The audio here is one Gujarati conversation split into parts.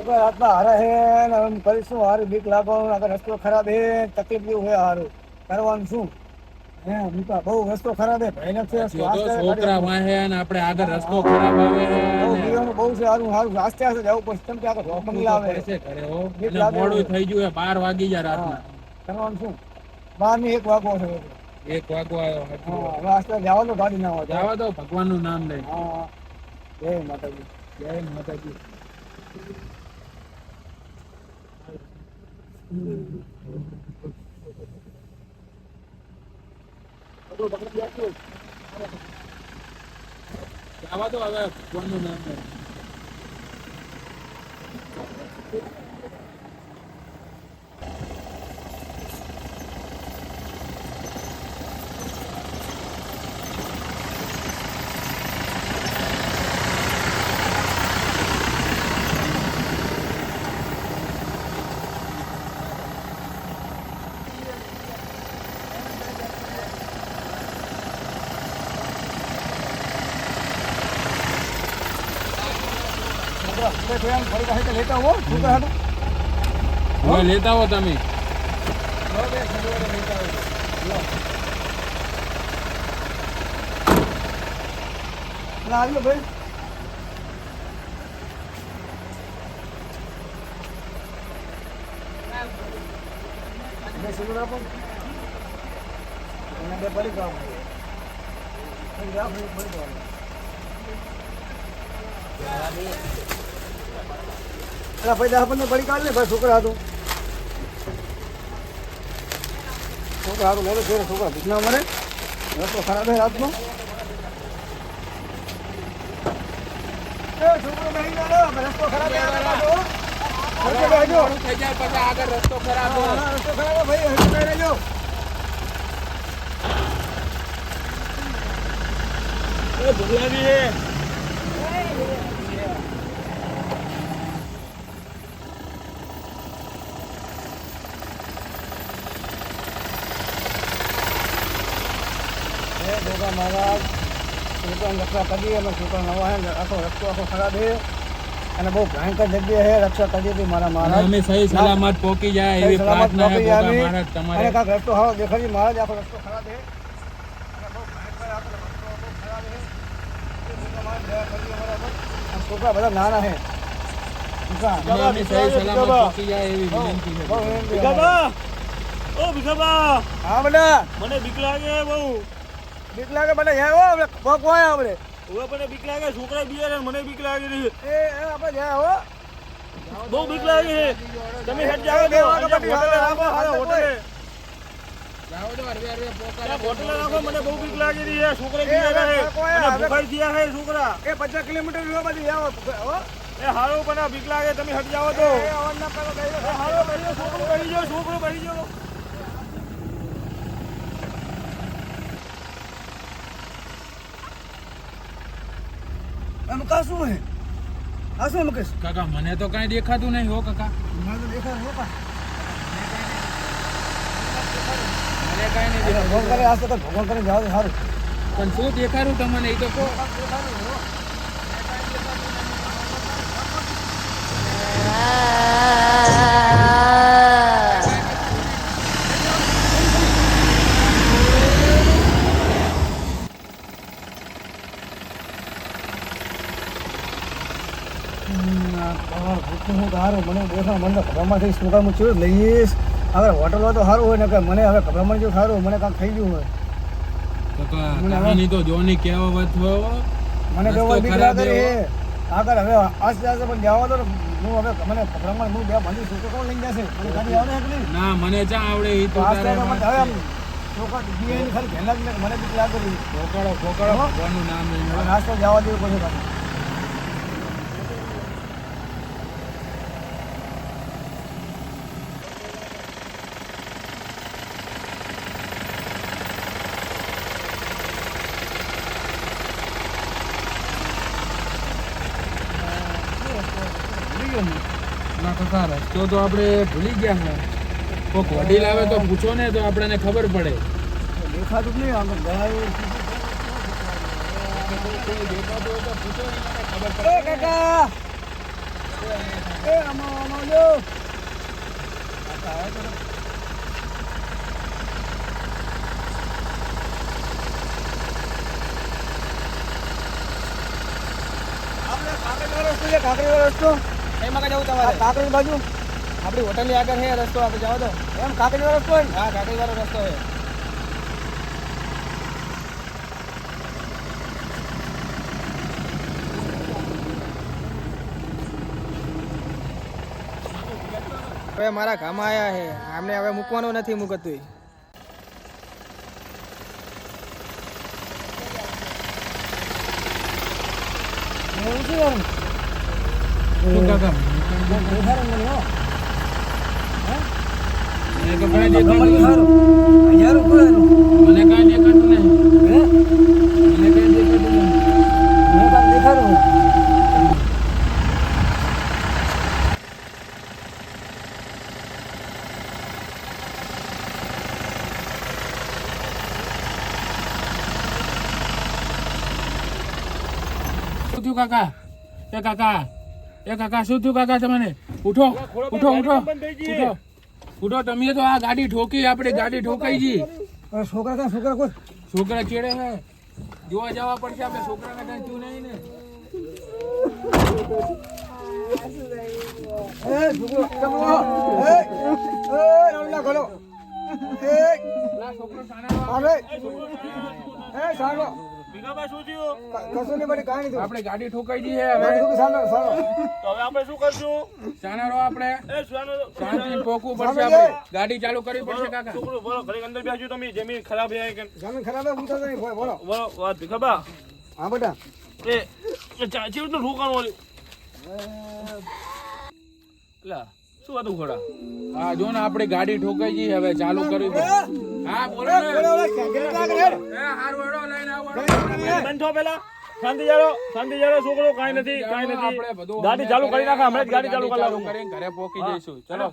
છોકરા રાતના હારા હે ને હવે કરીશું હારું બીક લાગવાનું આગળ રસ્તો ખરાબ હે તકલીફ જેવું હોય હારું. કરવાનું શું? હે બીકા બહુ રસ્તો ખરાબ હે ભયાનક છે તો છોકરા વાહે અને આપણે આગળ રસ્તો ખરાબ આવે બહુ બહુ છે હારું હારું આસ્તે આસ્તે જવું પડશે કેમ કે આગળ આવે. છે ઘરે હો. લાગે મોડું થઈ ગયું બાર વાગી જાય હા રાતના. કરવાનું શું? બારની એક વાગો છે એક વાગો આવ્યો સાચી હા વાત. હવે આસ્તે જવા દો ગાડી ના હોય જવા દો ભગવાનનું નામ લઈ. હા. જય માતાજી. જય માતાજી. જવા દો હવે ભગવાનનું નામ લેતા હો લેતા હો તમે. હવે છોકરા લેતા આવો. લો. ના આવ્યો ભાઈ. સિગરેટ આપો. અને બે પડી કામ પડી જાઓ, પડી પડી જાઓ. ભાઈ દસ પંદર પડી કાઢ ને ભાઈ છોકરા હતું છોકરા હતું લેતો છે છોકરા ભૂખ ના મરે રસ્તો ખરાબ છે રાતનો છોકરો બેસી જાઓ, રસ્તો ખરાબ આગળ ખરાબ હા, હા, ખરાબ ભાઈ રહેજો. હે મહારાજ. છોકરાને રક્ષા કરીએ અમે છોકરા નવા હે આખો રસ્તો આખો ખરાબ છે અને બહુ ભયંકર જગ્યા છે રક્ષા કરીએ છીએ મારા મહારાજ. અમે સહી સલામત પહોંચી જાય એવી પ્રાર્થના હે મહારાજ તમારે. અને કાક રસ્તો હારો દેખાડી મહારાજ આખો રસ્તો ખરાબ છે અને બહુ ભયંકર આખો રસ્તો બહુ ખરાબ છે એ ભોગા મહારાજ દયા કરીએ અમારા પર. અને છોકરા બધા નાના છે અને અમે સહી સલામત પહોંચી જાય એવી બહુ- વિનંતી છે બહુ વિનંતી. છે ભીખાબા ઓ ભીખાબા. હા બેટા. મને બીક લાગે બહુ. બીક લાગે મને હે હો આપણે પગ આપણે હવે મને બીક લાગે છોકરા બિયાર મને બીક લાગી રહી એ એ આપણે જાય હો. બહુ બીક લાગે છે. તમે હેડ જાઓ બે તો હોટલે રાખો હાલો હાલો, જાઓ તો અરવે અરવે પોકારે હોટલ રાખો મને બહુ બીક લાગી રહી છે છોકરા એ બિયાર છે. કોઈ અને ભૂખાઈ ગયા છે છોકરા. એ પચાસ કિલોમીટર જેવા બધી આવો હો. એ હારો પણ આ બીક લાગે તમે હટ જાઓ તો. એ અવાજ ના કરો ગઈ હારો બેહી છોકરો ભરી જો છોકરો ભરી જાઓ. આમ કા શું હે આ શું મુકેશ? કાકા મને તો કાંઈ દેખાતું નહીં હો કાકા. મને તો દેખાય હો કા મને કાંઈ નહીં દેખાતું. ભગવાન કરે આસ્તે તો ભગવાન કરે જાવ સારું પણ શું દેખાડું તમને? એ તો કહો. હું સારું મને દેખા મને ખબરમાં થઈ શું કામ છું લઈશ? હવે હોટલમાં તો સારું હોય ને કે મને હવે ખબરમાં જો સારું મને કાંઈક થઈ ગયું હોય. મને તો જોની કહેવત મને તો બીક લાગે આગળ હવે આસ્તે આસ્તે પણ જવા દો હું હવે મને ખબરમાં હું બે બંધી છોકરો કોણ લઈને જશે? મને ગાડી આવડે કે ના મને ચા આવડે એ તો હવે આમ છોકરા ખાલી ઘેલા જ મને બીક લાગે પોકાળો પોકાળો નામ લઈને નાસ્તો જવા દેવું પાછું. ભૂલી ગયો હું. ના રસ્તો તો આપણે ભૂલી ગયા ને કોઈક વડીલ આવે તો પૂછો ને તો આપણને ખબર પડે. દેખાતું નહીં આમ ગાયું એવું. કોઈ દેખાતું હોય. તો પૂછો ને મને ખબર એ કાકા! એ આમાં આમાં જો આપણે કાંકરેજવાળો રસ્તો એમાં કઈ જવું તમારે? કાંકરેજ બાજુ? આપણી હોટલની આગળ છે રસ્તો આપણે જાઓ તો એમ કાંકરેજવાળો રસ્તો હોય ને? હા કાકડી વાળો રસ્તો છે હવે મારા ગામમાં આયા છે આમને હવે મૂકવાનું નથી મૂકતું. એવું શું એમ? શું શું થયું કાકા એ કાકા એ કાકા શું થયું કાકા તમને ઉઠો ઉઠો ઉઠો ઉઠો ઉઠો તમે તો આ ગાડી ઠોકી આપણે ગાડી ઠોકાઈ ગઈ. છોકરા ક્યાં છોકરા કોઈ છોકરા ચેડે હે? જોવા જવા પડશે આપણે છોકરાને કઈ થયું નહીં ને. એ છોકરો એ એ છોકરો સાના આવે એ સાંભળો ભીખાભાઈ શું થયું? કશું નહીં પડી કાંઈ નહીં આપણે ગાડી ઠોકાઈ ગઈ હવે. તો હવે આપણે શું કરશું? સાનારો આપણે. એ સુવાનો શાંતિ પોકવું પડશે આપણે. ગાડી ચાલુ કરવી પડશે કાકા. છોકરો બોલો ઘરે અંદર બેસજો તમે. જમીન ખરાબ છે કે જમીન ખરાબ હે ઉતરતો નહીં બોલો, બોલો. બોલો વાત ભીખાબા હા બેટા. એ ચાચી તો ઠોકાણું ઓલી? લા. શું હતું ઘોડા હા જો ને આપણી ગાડી ઠોકાઈ ગઈ હવે ચાલુ કરવી પડશે હા બોલો ને. હારું હેડો લઈને આવો બંધો પેલા. શાંતિ જાળો શાંતિ જાળો છોકરો કાંઈ નથી કાંઈ નથી. ગાડી ચાલુ કરી નાખા હમણાં જ ગાડી ચાલુ કરી નાખું કરીને ઘરે પોકી જઈશું. ચલો.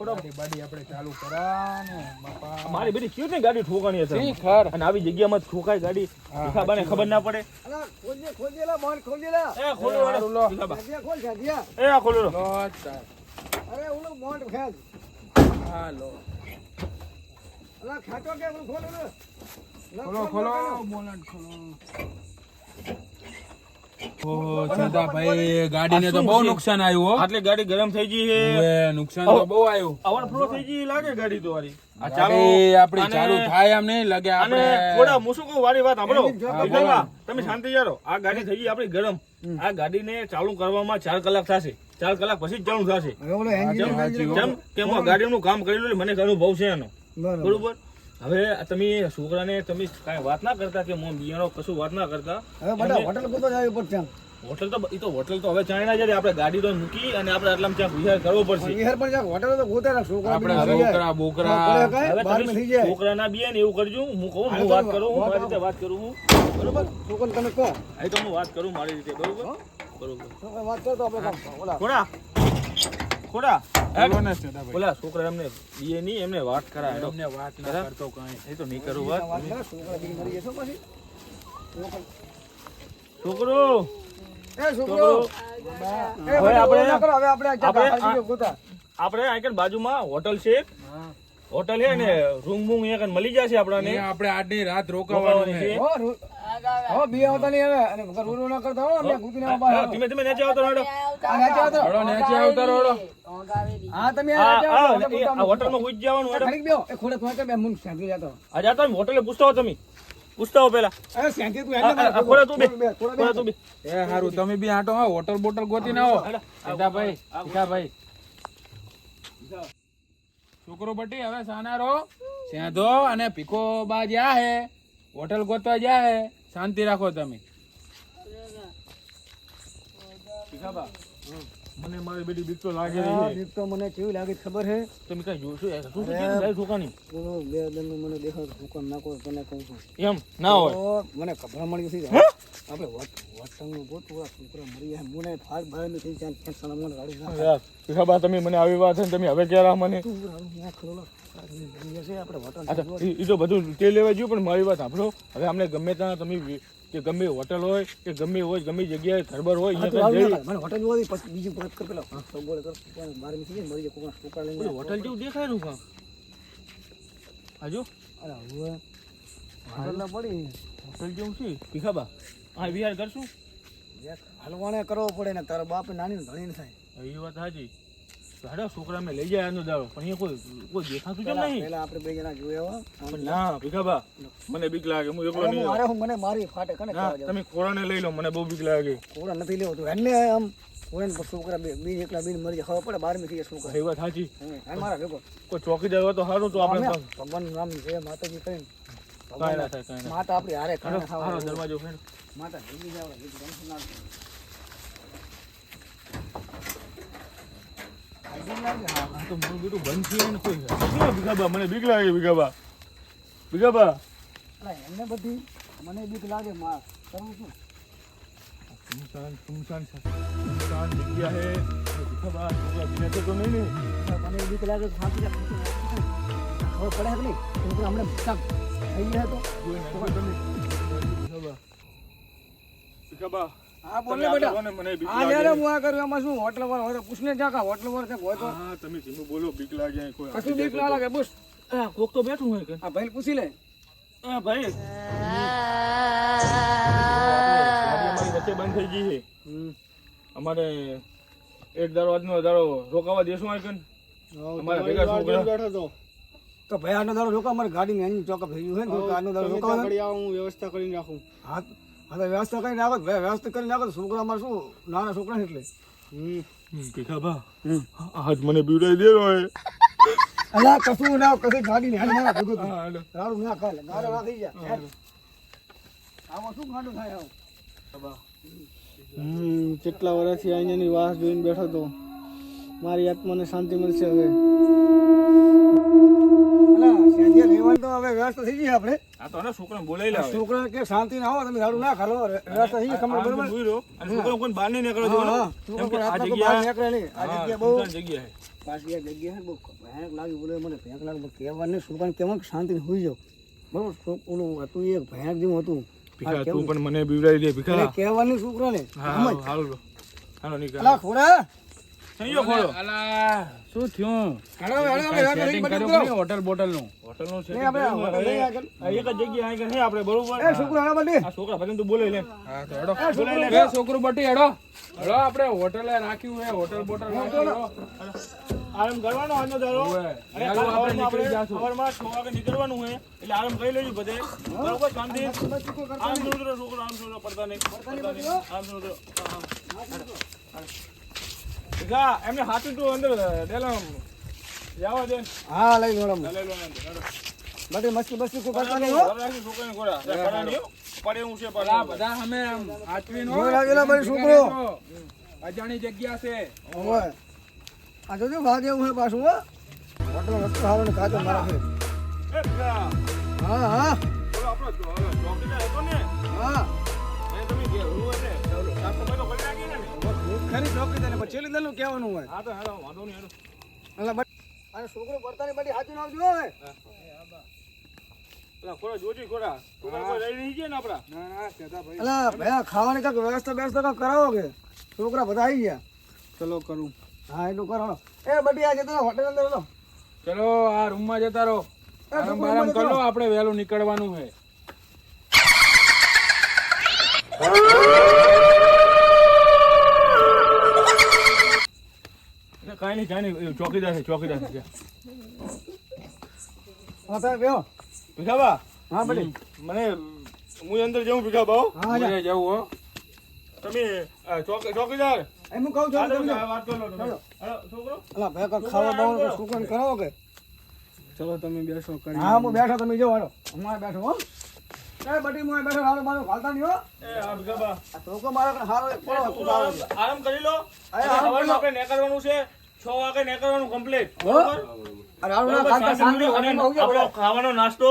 ગાડી બાડી આપણે ચાલુ કરા બાપા. મારી બેટી ક્યું ને ગાડી ઠોકાણી હશે? શી ખર અને આવી જગ્યામાં જ ઠોકાય ગાડી? ખબર ના પડે? અલા, ખોલજે, ખોલજે લા, બોલ ખોલજે એ ખોલો લો. ખોલ, એ ખોલો લો. અરે ઓલું મોટ ખેલ હાલો. અલા, ખાટો કે ઓલું ખોલો ને. ખોલો ખોલો ખોલ. ખોલો. ઓહો ગાડીને તો બહુ નુકસાન આવ્યું આટલી ગાડી ગરમ થઈ ગઈ છે. નુકસાન તો બહુ આવ્યું. ઓવરફ્લો થઈ ગઈ લાગે ગાડી તો વારી આ ગાડી આપણી ચાલુ થાય એમ નહીં લાગે અને આપણે થોડા હું શું વાત સાંભળો. તમે શાંતિ જારો. આ ગાડી થઈ ગઈ આપણી ગરમ. આ ગાડીને ચાલુ કરવામાં ચાર કલાક થશે. ચાર કલાક પછી જ થશે. કેમ કે હું ગાડીનું કામ કરેલું મને અનુભવ છે એનો. બરોબર. હવે તમે છોકરાને તમે કાંઈ વાત ના કરતા કે હું કશું વાત ના કરતા? હોટલ. હોટલ તો એ તો હોટલ તો હવે ચાઇના જાય આપણે ગાડી તો મૂકી અને આપણે આટલામાં ત્યાં વિચાર કરવો પડશે. વિહાર પણ જાય, હોટલ તો ગોતે ના, છોકરા આપણે. છોકરા બોકરા. હવે તમે છોકરા ના બિયા ને એવું કરજો હું કહું હું વાત કરું હું મારી રીતે વાત કરું હું. બરોબર? છોકરાને તમે કહો. એ તો હું વાત કરું મારી રીતે બરોબર? ખોડા. ખોડા. બોલો ને સદાભાઈ. ઓલા છોકરા એમને બીએ નહીં એમને વાત કરાય. તો. વાત ના કરતો કાંઈ. એ તો નહીં કરું વાત. વાત કરો, છોકરા બીજી મરી જશે પછી. છોકરો. એ છોકરો. છોકરો. હવે આપણે- ના કરો, હવે આપણે આપણે જગ્યા ખાલી આ- ગોતા. આપણે અહીં બાજુમાં હોટલ છે હોટલ છે ને રૂમ બૂમ એક મળી જશે આપણને. આપણે આજની રાત રોકાવાનું રોકાવાની છે. છે. હો, બી આવતા નહીં હવે. અને વગર રૂ રૂ ના કરતા હો, અમને ગુતીને આવવા બહાર. ધીમે ધીમે નીચે આવતો હેડો. આ નાચે આવતો. હળો નીચે આવતા રહો, હા, તમે આ આ આવતો. એ આ હોટલમાં જવાનું હેડો. ખાલી બેહો. એ ખોડે તું બે મુન શાંતિ જતો. આ જાતો ને હોટલે પૂછતા તમે પૂછતા હો પેલા અરે શાંતિ તું આ- હેડને આ- આ ખોડા તું બે ખોડે બે, ખોડે બે. ખોડા તું બે એ હારું તમે બી આટો હા હોટલ બોટલ ગોતી ના હો ભાઈ સીતાભાઈ છોકરો બટી હવે સાનારો સેધો અને પીકો બા જ્યાં હે હોટલ ગોતવા જ્યાં હે શાંતિ રાખો તમે. મને મારી બેટી બીક તો લાગે આ રહી છે. બીક તો મને કેવી લાગે છે ખબર છે? તમે કઈ જોશો યાર? શું છે બોલો, બે દંડનું મને દેખો છે. નાખો તને કહું છું. એમ? ના હોય. મને ગભરા મળી છે. આપણે વટ વટંગનું ગોત ઓલા છોકરા મરી જાય મને ફાટ ને થઈ જાય ટેન્શન મને ગાડી ના યાર તમે મને આવી વાત છે ને તમે હવે ક્યારે મને? તું રાડું ના તો બધું તે લેવા જોયું પણ મારી વાત સાંભળો. હવે અમને ગમે ત્યાં તમે કે ગમે હોટલ હોય કે ગમે હોય ગમે જગ્યાએ ઘરબર હોય ના. મને હોટલ જોવા પછી બીજી વાત કર પેલા. બોલે કર બાર મી જાય મરી જાય કોકના લઈને હોટલ જેવું દેખાય રહ્યું કામ હાજો? અરે હવે હોટલ ના પડી. હોટલ જેવું છે? ભીખાબા? હા વિહાર કરશું? હલવાણે કરવો પડે ને તારા બાપ નાની ને ધણી ને થાય. એ વાત તો હાડો છોકરા મેં લઈ જાય આનો દાડો. પણ અહીંયા કોઈ કોઈ દેખાતું કેમ નહીં? પેલા આપણે બે જણા જોયા પણ ના ભીખાબા મને બીક લાગે હું એકલો નહીં મારે હું મને મારી ફાટે કને તમે ખોરાને લઈ લો મને બહુ બીક લાગે. ખોરા નથી લેવો તો. એને આમ. કોઈને છોકરા બે બીજ એકલા બીજ મરી જાય. ખબર પડે બાર મી થઈ છોકરા. એ વાત સાચી. મારા ભેગો. કોઈ ચોકીદાર હોય તો સારું તો આપણે ભગવાન નામ છે માતાજી કરીને. કાંઈ ના થાય કાંઈ માતા આપણી હારે ખાવા દરવાજો માતા ભેગી જાવ બીજું ટેન્શન ના લે. હાજરી લાગે, હા. આ તો મારું બેટું બંધ થયું ને કોઈ શું મને એમને બધી મને બીક લાગે માં કરવું શું સુમસાન સુમસાન સુમસાન જગ્યા હે ભીખાબા છોકરા બીજા તો નહીં મને બીક લાગે તો ખબર પડે કે નહીં છોકરા થઈ ગયા તો હા બોલે બેટા. આ લાગે. હું આ કરું એમાં શું હોટલ વાળો હોય પૂછને જા કા હોટલ વાળો છે હોય તો. હા તમે ધીમું બોલો બીક લાગે કોઈ કશું બીક ના લાગે બસ. આ કોક તો બેઠું હોય કે? આ ભાઈ પૂછી લે. આ ભાઈ. અમારી વચ્ચે બંધ થઈ ગઈ છે. અમારે એક દારો આજનો દારો રોકાવા દેશું આ કે અમારે ભેગા છોકરા તો ભાઈ આનો દારો રોકા અમારી ગાડી ને એની ચોકઅપ થઈ ગયું હોય ને તો આનો દારો રોકાવા હું વ્યવસ્થા કરીને રાખું. હા હા વ્યવસ્થા કરી નાખો ભાઈ વ્યવસ્થા કરી નાખો છોકરા મારે શું નાના છોકરા એટલે. ભીખાબા આજ મને બીવડાવી દે હોય અલા કશું ના કશું ગાડી ને હાલ મારા ભેગો થયું. હા હાલો. રાડું ના કાલે મારે ના થઈ જાય આમાં શું ગાડું થાય આવું? હમ કેટલા વર્ષથી અહીંયાની વાસ જોઈને બેઠો તો. મારી આત્માને શાંતિ મળશે હવે. તો હવે વ્યવસ્થા થઈ ગઈ આપણે. આ તો છોકરાને બોલાઈ લાવે. છોકરા કે શાંતિ ના તમે રાડું ના ખાલો. વ્યવસ્થા થઈ ગઈ ખબર બરોબર. અને છોકરાને કોઈ બહાર નહીં. કેમ કે છોકરા આ જગ્યા- નીકળે નહીં. આ જગ્યા બહુ જગ્યા છે. પાછી આ જગ્યા છે બહુ ભયાનક લાગી બોલે મને ભયાનક લાગે. પણ કહેવાનું છોકરાને કહેવાનું શાંતિ હોઈ જાવ બરોબર? ઓલું હતું એક ભયાનક જેવું હતું. તું પણ મને બીવડાવી દે ભીખા. કહેવાનું છોકરાને. હા હાલો હાલો. નીકળ. અલા ખોડા ખોલો અલા. શું થયું? હેડો, હેડો, આપણે હેડો, સેટિંગ કર્યું કરો. હોટલ બોટલનું હોટલ. લઈ આગળ. એક જ જગ્યા આઈ કણ આપણે બરોબર. એ છોકરો હેડો બટી. આ છોકરા ભજન તું બોલે લે. હા તો હેડો. એ છોકરો બટી હેડો. હેડો આપણે હોટલે રાખ્યું હે હોટલ બોટલ રાખ્યું આરામ કરવાનો આજનો દારો ચાલો આપણે નીકળી જાશું. સવારમાં છ વાગે નીકળવાનું હે એટલે આરામ કરી લેજો બધે. બરોબર શાંતિ. આમ જોઉં છોકરો આમ જોઉં પડતા નહીં. પડતા નહીં આમ જોઉં ભીખા, એમને હાથું તું અંદર ડેલા જવા દે હા લઈ લો. લઈ લો મસ્તી બસ્તી કોઈ કરતા નહીં હો છોકરાને ગોળા. પડે હો. છે પડે બધા અમે આમ હાચવીને જોઈ હો. રાખેલા ભાઈ છોકરો. અજાણી જગ્યા છે ઓવે. આ જોજો ભાગે હે પાછું હો હોટલ ને કાચો મારા છે હા હા આપણો ચો- હતો ને હા એ તમે જે હું એટલે સાફ સફાઈ તો કરી નાખી ને ખરી ચોકી તને પછી લીધેલું કહેવાનું હોય. હા તો હેડો વાંધો નહીં હેડો એટલે બટ અને છોકરો પડતાની બધી હાચું આવજો હવે. પેલા ખોરા જોજી ખોરા. છોકરા કોઈ રહી નહીં ગયા ને આપડા? ના ના કહેતા ભાઈ. અલા ભયા ખાવાની કાંઈક વ્યવસ્થા વ્યવસ્થા કરાવો કે? છોકરા બધા આવી ગયા. ચલો કરું. હા એટલું કરો એ બધી આ જતા હોટેલ અંદર ચલો આ રૂમમાં જતા રહો. એ આરામ કરો આપણે વહેલું નીકળવાનું છે એટલે કાંઈ નહીં કાંઈ નહીં ચોકીદાર છે ચોકીદાર છે. હા સાહેબ બેહો. ભીખાબા? હા બધી મને હું અંદર જઉં ભીખાબા હા. જા. જવું હો. તમે ચોકીદાર એમ કહું છું તમે વાત કરી લો છોકરો. અલા ભયા ખાવા બાવા છોકરાને કરાવો કે? ચલો તમે બેસો કરી હા હું બેઠો તમે જો હાલો. હું બેઠો હો. એ બધી હું બેઠો હાલો મારો ખાલતા નહીં હો. એ આ છોકરો મારા કને હારો એક પડો આરામ કરી લો. અરે, આરામ કરી. લો. સવારમાં આપણે છે. છ વાગે નીકળવાનું કમ્પ્લીટ આપણો ખાવાનો નાસ્તો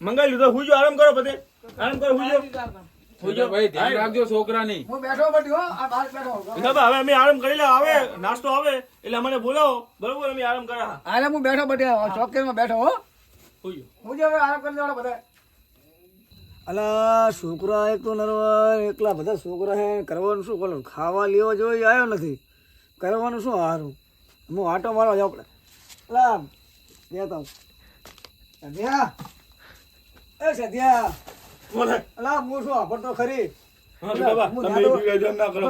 મંગાવી લીધો. હુજો આરામ કરો બધે. આરામ કરો હુજો ભાઈ ધ્યાન રાખજો છોકરાની. હું બેઠો બટ્યો આ બહાર બેઠો હવે અમે આરામ કરી લે આવે નાસ્તો આવે એટલે અમને બોલાવો. બરોબર અમે આરામ કર્યા. આલે હું બેઠો બટ્યા ચોકેમાં બેઠો હો. સુજો હું હવે આરામ કરી દેવાના બધા. અલા છોકરા એક તો નરવા એકલા બધા છોકરા હે કરવાનું શું કરો ખાવા લેવા જોઈ આવ્યો નથી. કરવાનું શું હારું? હું આટો મારવા જાઉં પડે અલા તો. સધ્યા એ સધ્યા. બોલે. અલા હું શું આભર તો ખરી? હા હું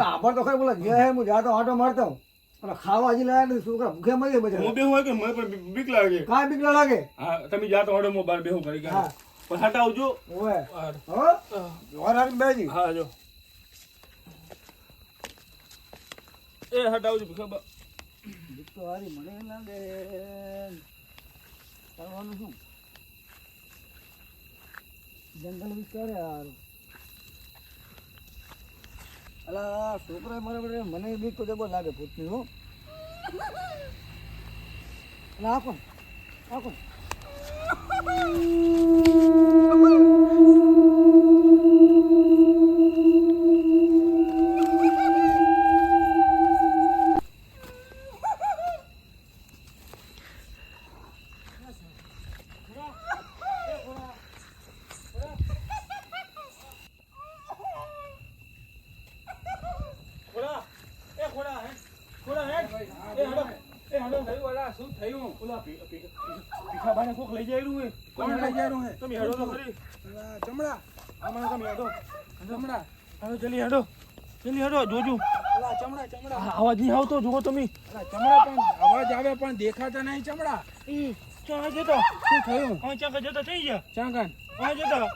આભર તો ખરી બોલે ગયા હે હું જાતો આટો મારતો અને ખાવા હજી લાયા નથી છોકરા ભૂખે મરી હું બધા બેહું હોય કે મને પણ બીક લાગે? કાંઈ બીક ના લાગે? હા તમે જાતો હોડે હું બાર બેહું કરી હા. પણ હો. બેજી. હા જો. એ હટાવજો તો હારી મને લાગે કરવાનું શું? જંગલ વિસ્તાર યાર અલા છોકરા મારે બધે મને બી તો જબર લાગે ભૂતની, હો. અલા આ કોણ ખોડા એ ખોડા હે ખોડા હે એ હડો એ હડો થયું અલા, શું થયું ઓલા ભી- ભી- ભીખાભાઈને કોક લઈ જાયલું હે કોણ લઈ જાયલું હે? તમે હેડો તો ખરી અલા, ચમડા આમાં તમે હેડો ચમડા હવે જલ્દી હેડો જલ્દી હેડો જોજો અલા, ચમડા ચમડા આ અવાજ નહીં અલા, ચમડા પણ અવાજ આવે પણ દેખાતા નહીં ચમડા. ક્યાં જતો શું થયું? હવે ક્યાં જતો થઈ ગયા. ચાંગન હા? જતા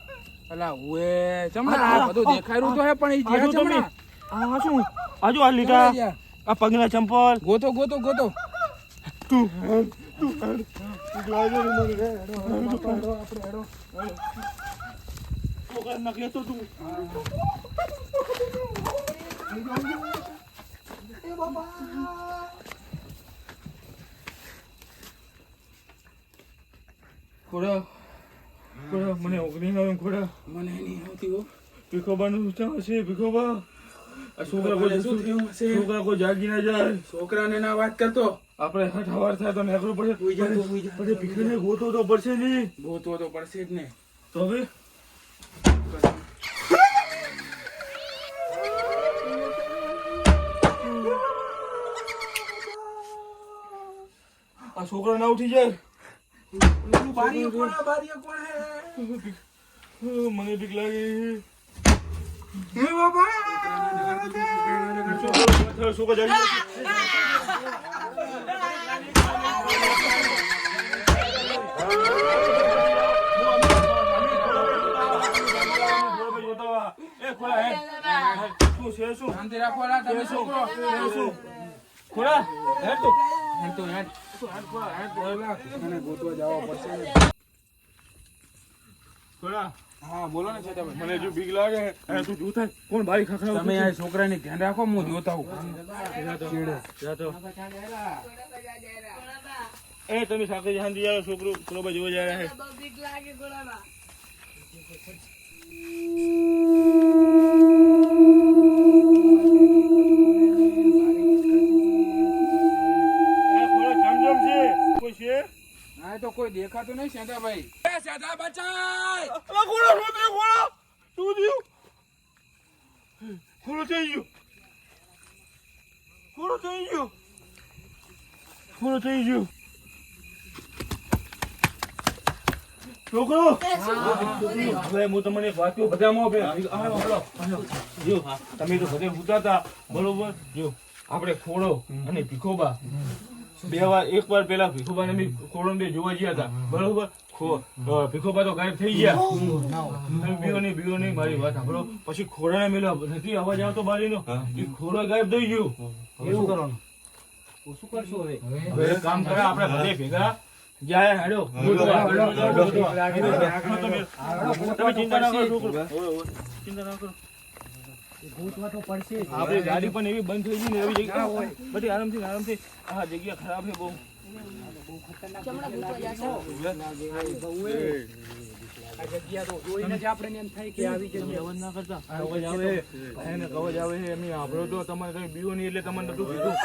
અલા ઓએ ચમડા બધું દેખાયું તો હે પણ ઈ જો જ્યાં ચમડા? આ શું? આજુ આ લીટા આ પગના ચંપલ. ગોતો ગોતો ગોતો. છોકરા નખે તો તું ખોડા ખોડા મને ઓગણી આવે ખોડા મને નહીં આવતી હો. ભીખોબાનું હશે? ભીખોબા? આ છોકરા કોઈ શું થયું હશે? છોકરા કોઈ જાગી ના જાય. છોકરાને ના વાત કરતો. આપણે હઠાવાર થાય તો નેકરું પડશે હુઈ જા તું, હુઈ જા. પછી ગોતો તો પડશે નહીં. ગોતવો તો પડશે જ ને. તો હવે? આ છોકરા ના ઉઠી જાય. મને બીક લાગે હે બાબા. એ હે? શું છે શું શાંતિ રાખો તમે છોકરો શું ખોલા હે તો ને. હા બોલો ને છતાં મને જો બીક લાગે હે તું જો થાય કોણ બારી ખખડાવ તમે આ છોકરાને ધ્યાન રાખો, હું જોતા હું જાતો એ, તમે સાથે શાંતિ આવો, છોકરો છોકરો જોવા જાય દેખાતું વાત બધામાં. જો તમે તો બધે ભૂતા હતા બરોબર? જો, આપણે ખોડો અને ભીખોબા. બે વાર એક વાર પેલા ભીખુભા ને ખોડો બે જોવા ગયા હતા. બરોબર? ભીખોબા તો ગાયબ થઈ ગયા. બીઓ નહીં બીઓ નહીં મારી વાત સાંભળો. પછી ખોડાને મેલો. નથી અવાજ આવતો બારીનો એ ખોડો ગાયબ થઈ ગયો. એવું કરવાનું? શું કરશું હવે? હવે કામ કરે આપણે બધે ભેગા જાય હેડો. ગોતવા, હેડો, ગોતવા. તમે તમે ચિંતા ના કરો ચિંતા ના કરો. આપણી ગાડી પણ એવી બંધ થઈ ગઈ ને એવી જગ્યા હોય. બધી આરામથી આરામથી આ જગ્યા ખરાબ છે બહુ. અવાજ ના કરતા કવચ આવે એને કવચ આવે છે. એમની આભરો તો તમારે કઈ બીવું નહીં એટલે તમને બધું કીધું